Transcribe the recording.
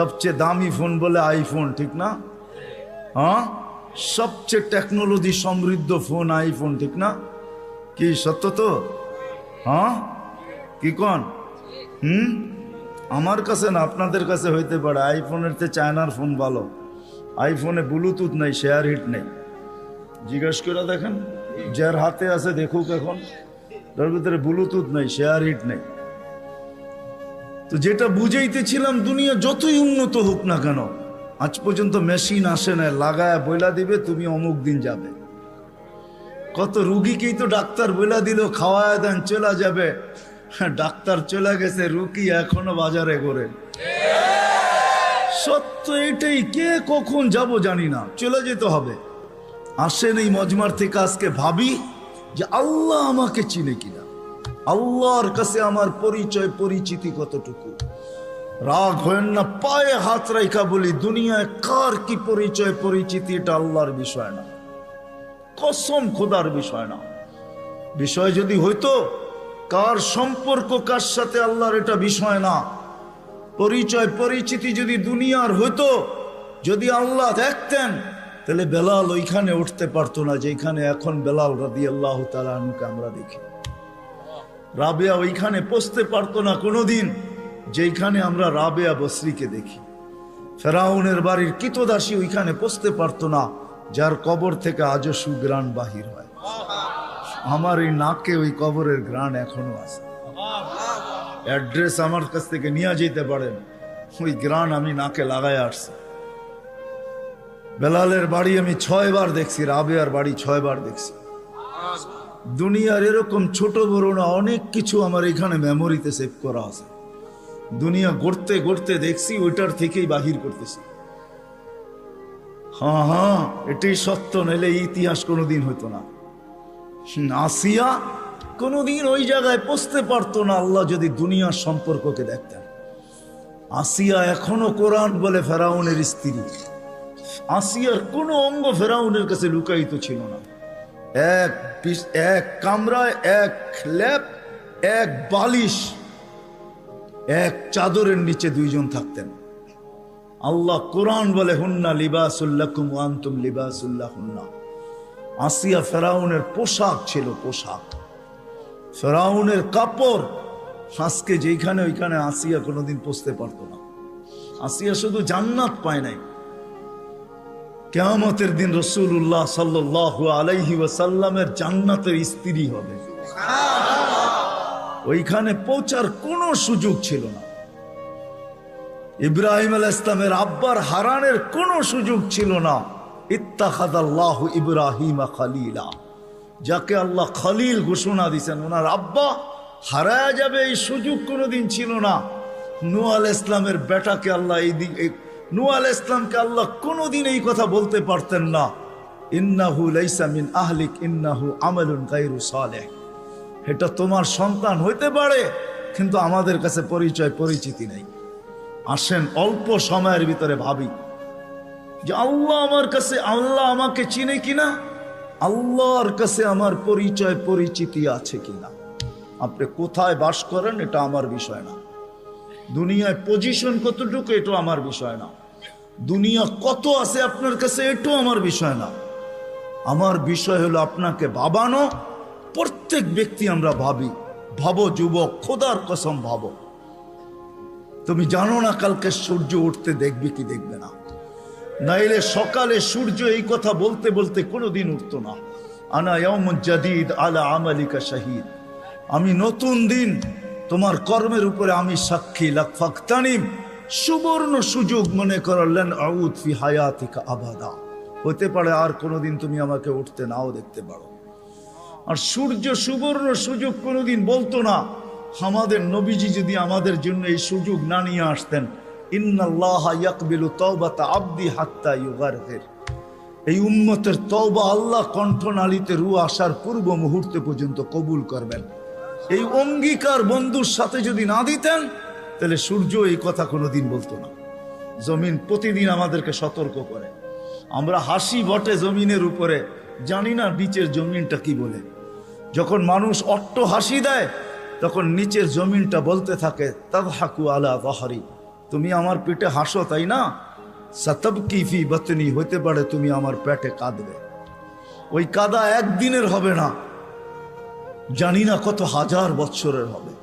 সবচেয়ে দামি ফোন বলে আইফোন ঠিক না? হ্যাঁ? সবচেয়ে টেকনোলজি সমৃদ্ধ ফোন আইফোন ঠিক না? কি, সত্য তো? হ্যাঁ? কি কন? হুম? আমার কাছে না, আপনাদের কাছে হইতে পারে। আইফোনের চেয়ে চায়নার ফোন ভালো। আইফোনে ব্লুটুথ নেই শেয়ার হিট নেই। জিজ্ঞেস করে দেখেন, যার হাতে আছে, দেখুক এখন। তার ভিতরে ব্লুটুথ নেই শেয়ার হিট নেই। তো যেটা বুঝাইতেছিলাম দুনিয়া যতই উন্নত হোক না কেন আজ পর্যন্ত মেশিন আসে না লাগায় বইলা দিবে তুমি অমুক দিন যাবে। কত রুগীকেই তো ডাক্তার বইলা দিল খাওয়ায় দেন চলে যাবে। হ্যাঁ, ডাক্তার চলে গেছে রুগী এখনও বাজারে করে সত্য এটাই কে কখন যাব জানি না চলে যেতে হবে। আসেন এই মজমার থেকে আজকে ভাবি যে আল্লাহ আমাকে চিনে কিনা। আল্লাহর কাছে আমার পরিচয়, পরিচিতি কতটুকু? রাগ হয়েন না, পায়ে হাত রাইখা বলি, দুনিয়ায় কার কি পরিচয়, পরিচিতি, এটা আল্লাহর বিষয় না। কসম খোদার বিষয় না। বিষয় যদি হইতো, কার সম্পর্ক কার সাথে আল্লাহর এটা বিষয় না। পরিচয়, পরিচিতি যদি দুনিয়ার হইতো, যদি আল্লাহ দেখতেন, তাহলে বেলাল ওইখানে উঠতে পারতো না, যেখানে এখন বেলাল রাদি আল্লাহ তালাকে আমরা দেখি। রাবেয়া ওইখানে পৌঁছতে পারতো না কোনোদিন। যেখানে আমরা রাবেয়া বসরিকে দেখি। ফেরাউনের বাড়ির কিতদাসী ওইখানে পৌঁছতে পারতো না, যার কবর থেকে আজও সুগ্রাণ বাহির হয়। আমার এই নাকে ওই কবরের গ্রাণ এখনও আছে। অ্যাড্রেস আমার কাছ থেকে নিয়ে যেতে পারেন। ওই গ্রাণ আমি নাকে লাগায় আসছি। বেলালের বাড়ি আমি ছয়বার দেখছি, রাবেয়ার বাড়ি ছয়বার দেখছি। দুনিয়ার এরকম ছোট বড় না, অনেক কিছু আমার এখানে মেমোরিতে সেভ করা আছে। দুনিয়া গড়তে গড়তে দেখছি, ওইটার থেকেই বাহির করতেছি। হ্যাঁ হ্যাঁ এটাই সত্য এই ইতিহাস কোনোদিন হতো না। আসিয়া কোনোদিন ওই জায়গায় পৌঁছতে পারতো না, আল্লাহ যদি দুনিয়ার সম্পর্ককে দেখতেন। আসিয়া এখনও কোরআন বলে ফেরাউনের স্ত্রী। আসিয়ার কোনো অঙ্গ ফেরাউনের কাছে লুকায়িত ছিল না। এক পিস- এক কামরায় এক ল্যাপ এক বালিশ, এক চাদরের নিচে দুইজন থাকতেন। আল্লাহ কোরআন বলে, হুন্না লিবাসুল্লাকুম আন্তুম লিবাসুল্লাহ হুন্না আসিয়া ফেরাউনের পোশাক ছিল পোশাক। ফেরাউনের কাপড় আজকে যেখানে ওইখানে আসিয়া কোনোদিন পৌঁছতে পারতো না। আসিয়া শুধু জান্নাত পায় নাই। কেয়ামতের দিন রসুল্লাহ সাল্লাহ আলাইহি ওয়াসাল্লামের জান্নাতের স্ত্রী হবে। ওইখানে পৌঁছার কোনো সুযোগ ছিল না। ইব্রাহিম আল ইসলামের আব্বার হারানের কোনো সুযোগ ছিল না। ইত্তাখাদাল্লাহু ইব্রাহিম খালিলা। যাকে আল্লাহ খলিল ঘোষণা দিয়েছেন ওনার আব্বা হারায় যাবে এই সুযোগ কোনোদিন ছিল না। নু আল ইসলামের বেটাকে আল্লাহ এই- নু আল ইসলামকে আল্লাহ কোনোদিন এই কথা বলতে পারতেন না। ইন্নাহু লাইসা মিন আহলিক, ইন্নাহু আমালুন গায়রু সালেহ। এটা তোমার সন্তান হইতে পারে, কিন্তু আমাদের কাছে পরিচয়, পরিচিতি নেই। আসেন অল্প সময়ের ভিতরে ভাবি যে আল্লাহ আমার কাছে, আল্লাহ আমাকে চিনে কিনা? আল্লাহর কাছে আমার পরিচয়, পরিচিতি আছে কিনা? আপনি কোথায় বাস করেন এটা আমার বিষয় না। দুনিয়ায় পজিশন কতটুকু এটাও আমার বিষয় না। দুনিয়া কত আছে আপনার কাছে এটাও আমার বিষয় না। আমার বিষয় হলো আপনাকে ভাবানো, প্রত্যেক ব্যক্তি আমরা ভাবি, ভাবো যুবক, খোদার কসম ভাবো। তুমি জানো না কালকে সূর্য উঠতে দেখবে কি দেখবে না। নাইলে সকালে সূর্য এই কথা বলতে বলতে কোনোদিন উঠতো না। আনা জাদিদ আলা আমালিকা শাহিদ। আমি নতুন দিন তোমার কর্মের উপরে আমি সাক্ষী লাকফাক্তানিম সুবর্ণ সুযোগ মনে করলেন আবাদা। হতে পারে আর কোনোদিন তুমি আমাকে উঠতে নাও দেখতে পারো। আর সূর্য সুবর্ণ সুযোগ কোনোদিন বলতো না, আমাদের নবীজি যদি আমাদের জন্য এই সুযোগ না নিয়ে আসতেন এই উম্মতের তওবা আল্লাহ কণ্ঠনালীতে রু আসার পূর্ব মুহূর্তে পর্যন্ত কবুল করবেন। এই অঙ্গীকার বন্ধুর সাথে যদি না দিতেন, তাহলে সূর্য এই কথা কোনোদিন বলতো না। জমিন প্রতিদিন আমাদেরকে সতর্ক করে। আমরা হাসি বটে জমিনের উপরে। জানি না নিচের জমিনটা কি বলে। যখন মানুষ অট্ট হাসি দেয়, তখন নিচের জমিনটা বলতে থাকে তাদ হাকু আলা বাহারি তুমি আমার পেটে হাসো, তাই না? সতব কিফি বতনি হতে পারে তুমি আমার পেটে কাঁদবে। ওই কাদা একদিনের হবে না। জানি না কত হাজার বৎসরের হবে।